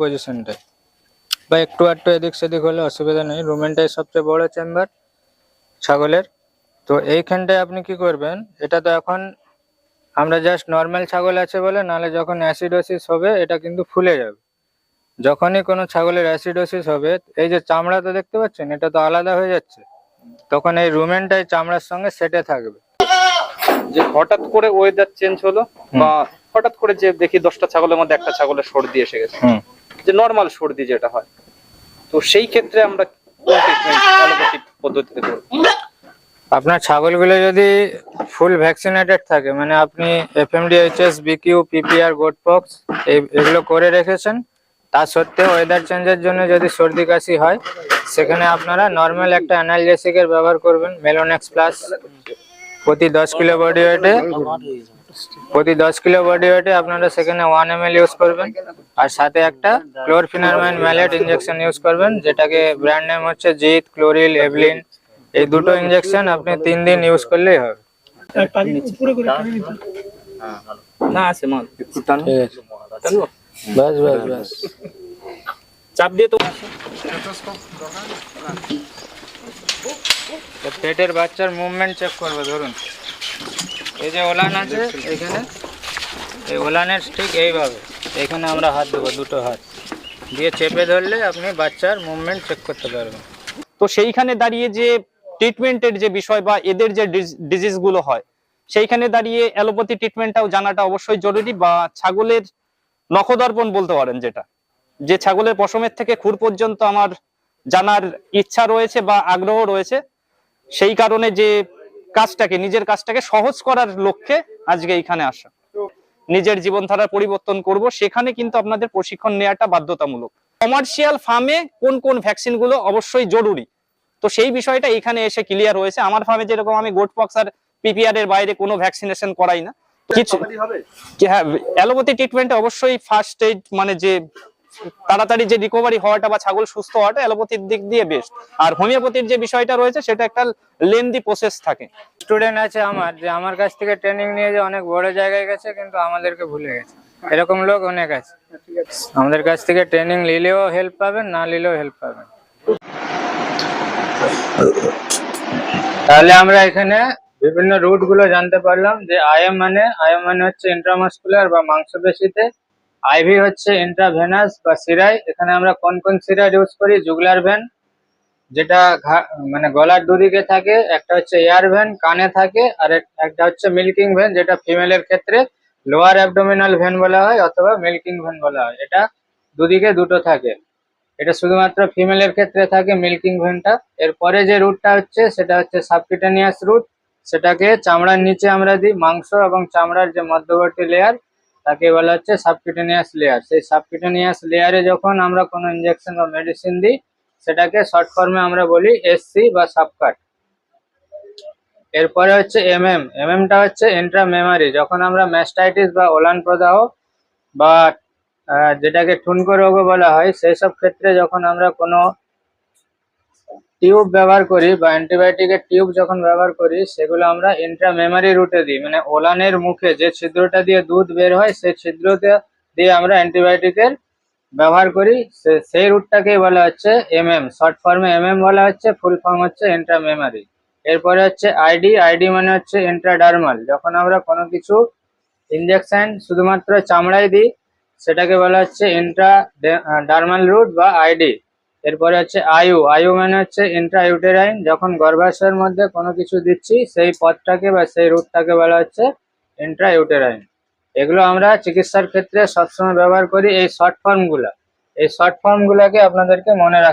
পজিশনটায় বা একটু আধটু এদিক সেদিক হলে অসুবিধা নেই। রুমেনটাই সবচেয়ে বড় চেম্বার ছাগলের। তো এইখানটায় আপনি কি করবেন এটা তো এখন আমরা জাস্ট নর্মাল ছাগল আছে বলে নাহলে যখন অ্যাসিডোসিস হবে এটা কিন্তু ফুলে যাবে। যখনই কোনো ছাগলের অ্যাসিডোসিস হবে এই যে চামড়া তো দেখতে পাচ্ছেন এটা তো আলাদা হয়ে যাচ্ছে। তখন এই রুমেনটাই চামড়ার সঙ্গে সেটে থাকবে। যে হঠাৎ করে ওয়েদার চেঞ্জ হলো বা হঠাৎ করে যে দেখি দশটা ছাগলের মধ্যে একটা ছাগলের সর্দি এসে গেছে। যে নর্মাল সর্দি যেটা হয়। তো সেই ক্ষেত্রে আমরা পদ্ধতিতে করব? আপনার ছাগলগুলো যদি ফুল ভ্যাকসিনেটেড থাকে মানে আপনি F M FMDHS BQ PPR goatpox এগুলো করে রেখেছেন, তা সত্ত্বেও ওয়েদার চেঞ্জের জন্য যদি সর্দি কাশি হয়, সেখানে আপনারা নর্মাল একটা অ্যানালজেসিকের ব্যবহার করবেন মেলোনেক্স প্লাস প্রতি দশ কিলো বডি ওয়েটে প্রতি দশ কিলো বডি ওয়েটে আপনারা সেখানে ওয়ান এম ইউজ করবেন। আর সাথে একটা ক্লোরফিনারমাইন ম্যালেট ইনজেকশন ইউজ করবেন যেটাকে ব্র্যান্ড নেম হচ্ছে জিত ক্লোরিল এভলিন। এই দুটো ইনজেকশন আপনি তিন দিন ইউজ করলেই হবে। না আছে মাল বাস বাস বাস চাপ দিয়ে তো পেটের বাচ্চার মুভমেন্ট চেক করবে ধরুন। এই যে ওলান আছে এখানে, এই ওলানের ঠিক এইভাবে। এখানে আমরা হাত দেবো, দুটো হাত। দিয়ে চেপে ধরলে আপনি বাচ্চার মুভমেন্ট চেক করতে পারবেন। তো সেইখানে দাঁড়িয়ে যে ট্রিটমেন্টের যে বিষয় বা এদের যে ডিজিজগুলো হয়, সেইখানে দাঁড়িয়ে অ্যালোপ্যাথি ট্রিটমেন্টটাও জানাটা অবশ্যই জরুরি বা ছাগলের নখদর্পণ বলতে পারেন যেটা। যে ছাগলের পশমের থেকে খুর পর্যন্ত আমার জানার ইচ্ছা রয়েছে বা আগ্রহ রয়েছে, সেই কারণে যে কাজটাকে নিজের কাজটাকে সহজ করার লক্ষ্যে আজকে এইখানে আসা। নিজের জীবনধারার পরিবর্তন করব সেখানে কিন্তু আপনাদের প্রশিক্ষণ নেওয়াটা বাধ্যতামূলক। কমার্শিয়াল ফার্মে কোন কোন ভ্যাকসিনগুলো অবশ্যই জরুরি? তো সেই বিষয়টা এখানে এসে ক্লিয়ার হয়েছে। আমার ফার্মে যেরকম আমি গোট পক্স আর পিপিআর এর বাইরে কোনো ভ্যাকসিনেশন করাই না। কিছু হ্যাঁ অ্যালোপ্যাথি ট্রিটমেন্টে অবশ্যই ফার্স্ট এইড মানে যে তাড়াতাড়ি যে রিকভারি হওয়াটা বা ছাগল সুস্থ হওয়াটা অ্যালোপ্যাথির দিক দিয়ে বেস্ট আর হোমিওপ্যাথির যে বিষয়টা রয়েছে, সেটা একটা লেন্দি প্রসেস থাকে। স্টুডেন্ট আছে আমার, যে আমার কাছ থেকে ট্রেনিং নিয়ে যে অনেক বড় জায়গায় গেছে, কিন্তু আমাদেরকে ভুলে গেছে। এরকম লোক অনেক আছে। আমাদের কাছ থেকে ট্রেনিং নিলেও হেল্প পাবেন, না নিলেও হেল্প পাবেন। তাহলে আমরা এখানে বিভিন্ন রুটগুলো জানতে পারলাম যে আইএম মানে আইএম মানে হচ্ছে ইন্ট্রামাসকুলার বা মাংসপেশিতে আইভি হচ্ছে ইন্ট্রাভেনাস বা সিরাই। এখানে আমরা কোন কোন সিরাই ইউজ করি? জুগলার ভ্যান যেটা মানে গলার দুদিকে থাকে, একটা হচ্ছে এয়ার ভ্যান কানে থাকে, আর একটা হচ্ছে মিল্কিং ভ্যান যেটা ফিমেলের ক্ষেত্রে লোয়ার অ্যাবডোমিনাল ভ্যান বলা হয় অথবা মিল্কিং ভ্যান বলা হয়। এটা দুদিকে দুটো থাকে। এটা শুধুমাত্র ফিমেলের ক্ষেত্রে থাকে মিল্কিং ভ্যানটা এরপরে যে রুটটা হচ্ছে, সেটা হচ্ছে সাবকিটানিয়াস রুট সেটাকে চামড়ার নিচে আমরা দিই, মাংস এবং চামড়ার যে মধ্যবর্তী লেয়ার তাকে বলা হচ্ছে সাবকিটানিয়াস লেয়ার সেই সাবকিটানিয়াস লেয়ারে যখন আমরা কোনো ইনজেকশন বা মেডিসিন দিই, সেটাকে শর্ট ফর্মে আমরা বলি এসসি বা সাবকাট এরপরে হচ্ছে এমএম এমএমটা হচ্ছে ইন্ট্রা মেমারি যখন আমরা ম্যাস্টাইটিস বা ওলান প্রদাহ বা যেটাকে ঠুনকো রোগও বলা হয়, সেই সব ক্ষেত্রে যখন আমরা কোনো টিউব ব্যবহার করি বা অ্যান্টিবায়োটিকের টিউব যখন ব্যবহার করি, সেগুলো আমরা ইন্ট্রা মেমারি রুটে দিই। মানে ওলানের মুখে যে ছিদ্রটা দিয়ে দুধ বের হয়, সেই ছিদ্রতে দিয়ে আমরা অ্যান্টিবায়োটিকের ব্যবহার করি। সেই রুটটাকেই বলা হচ্ছে এমএম শর্ট ফর্মে এমএম বলা হচ্ছে ফুল ফর্ম হচ্ছে ইন্ট্রা মেমারি এরপরে হচ্ছে আইডি আইডি মানে হচ্ছে ইন্ট্রাডার্মাল যখন আমরা কোনো কিছু ইনজেকশন শুধুমাত্র চামড়ায় দিই, সেটাকে বলা হচ্ছে ইন্ট্রা ডার্মাল রুট বা আইডি এরপরে হচ্ছে আয়ু। আয়ু মানে হচ্ছে ইন্ট্রা ইউটেরাইন যখন গর্ভাশয়ের মধ্যে কোনো কিছু দিচ্ছি, সেই পথটাকে বা সেই রুটটাকে বলা হচ্ছে ইন্ট্রা ইউটেরাইন এগুলো আমরা চিকিৎসার ক্ষেত্রে সবসময় ব্যবহার করি এই শর্ট ফর্মগুলো এই শর্ট ফর্মগুলোকে আপনাদেরকে মনে রাখতে